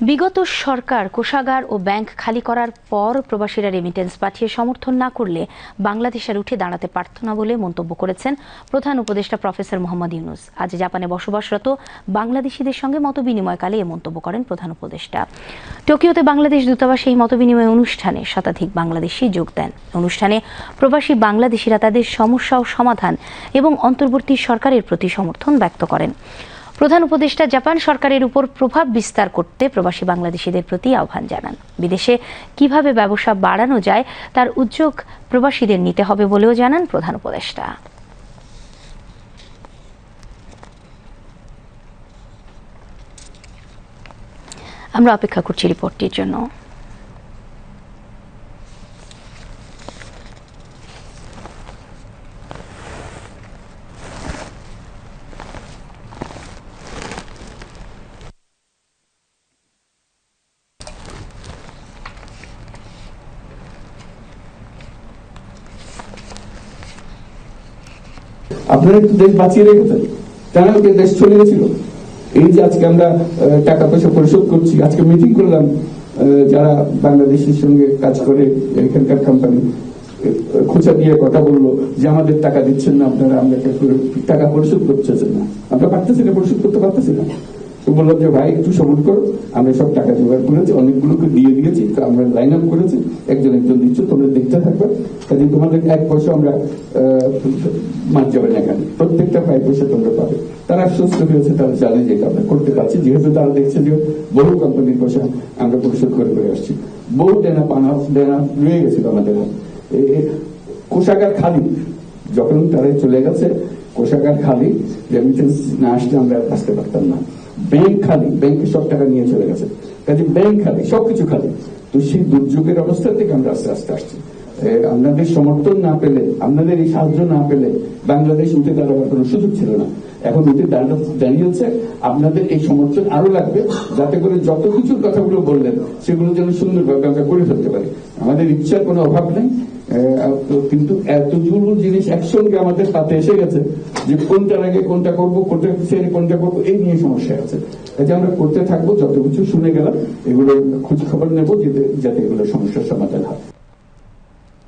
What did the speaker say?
বিগত সরকার কোষাগার ও ব্যাংক খালি করার পর প্রবাসীরা রেমিটেন্স পাঠিয়ে সমর্থন না করলে বাংলাদেশের উঠে দাঁড়াতে পারত না বলে মন্তব্য করেছেন প্রধান উপদেষ্টা প্রফেসর মোহাম্মদ ইউনুস। আজ জাপানে বসবাসরত বাংলাদেশিদের সঙ্গে মতবিনিময়কালে এ মন্তব্য করেন প্রধান উপদেষ্টা। টোকিওতে বাংলাদেশ দূতাবাসে এই মতবিনিময় অনুষ্ঠানে শতাধিক বাংলাদেশি যোগ দেন। অনুষ্ঠানে প্রবাসী বাংলাদেশিরা তাদের সমস্যা ও সমাধান এবং অন্তর্বর্তী সরকারের প্রতি সমর্থন ব্যক্ত করেন। প্রধান উপদেষ্টা জাপান সরকারের উপর প্রভাব বিস্তার করতে প্রবাসী বাংলাদেশিদের প্রতি আহ্বান জানান। বিদেশে কীভাবে ব্যবসা বাড়ানো যায়, তার উদ্যোগ প্রবাসীদের নিতে হবে বলেও জানান প্রধান উপদেষ্টা। আমরা অপেক্ষা করছি রিপোর্টটির জন্য। আপনারা একটু দেশ বাঁচিয়ে রেখেছেন কি দেশ চলে গেছিল? এই যে আজকে আমরা টাকা পয়সা পরিশোধ করছি, আজকে মিটিং করলাম যারা বাংলাদেশের সঙ্গে কাজ করে, এখানকার কোম্পানি খোঁচা দিয়ে কথা বলল যে আমাদের টাকা দিচ্ছেন না আপনারা, আমরা টাকা পরিশোধ করতেছেন না? আমরা পারতেছি না, পরিশোধ করতে পারতেছি না। তো বললাম যে, ভাই, একটু সময় করো, আমরা সব টাকা জোগাড় করেছি, অনেকগুলোকে দিয়ে দিয়েছি। আমরা লাইন আপ করেছি একজন একজন দিচ্ছ তোমরা দেখতে থাকবে। কাজে তোমাদের এক পয়সা আমরা মার যাবে না এখানে। প্রত্যেকটা পাই পয়সা তোমরা পাবে। তারা আশ্বস্ত হয়েছে, তারা জানে যে আমরা করতে পারছি। যেহেতু তারা দেখছে যে বহু কোম্পানির পয়সা আমরা পরিশোধ করে করে আসছি। বহু দেনা পানা, দেনা রয়ে গেছিল আমাদের কোষাগার খালি। যখন তারা চলে গেছে, কোষাগার খালি রেমিটেন্স না আসলে আমরা বাঁচতে পারতাম না। ব্যাংক খালি ব্যাংকে সব টাকা নিয়ে চলে গেছে। কাজে ব্যাংক খালি, সবকিছু খালি। তো সেই দুর্যোগের অবস্থা থেকে আমরা আস্তে আস্তে আসছি। আপনাদের সমর্থন না পেলে, আপনাদের এই সাহায্য না পেলে বাংলাদেশ উঠে দাঁড়াবার কোনো সুযোগ ছিল না। এখন উঠে দাঁড়া- দাঁড়িয়েছে আপনাদের এই সমর্থন আরও লাগবে, যাতে করে যত কিছুর কথাগুলো বললেন, সেগুলো যেন সুন্দরভাবে আমরা করে ফেলতে পারি। আমাদের ইচ্ছার কোনো অভাব নেই কিন্তু এতগুলো জিনিস একসঙ্গে আমাদের পাতে এসে গেছে, যে কোনটার আগে কোনটা করব, কোনটা ছেড়ে কোনটা করব, এই নিয়ে সমস্যা আছে। কাজে আমরা করতে থাকব, যত কিছু শুনে গেলাম, এগুলো খোঁজ খবর নেব যাতে এগুলো সমস্যার সমাধান হয়।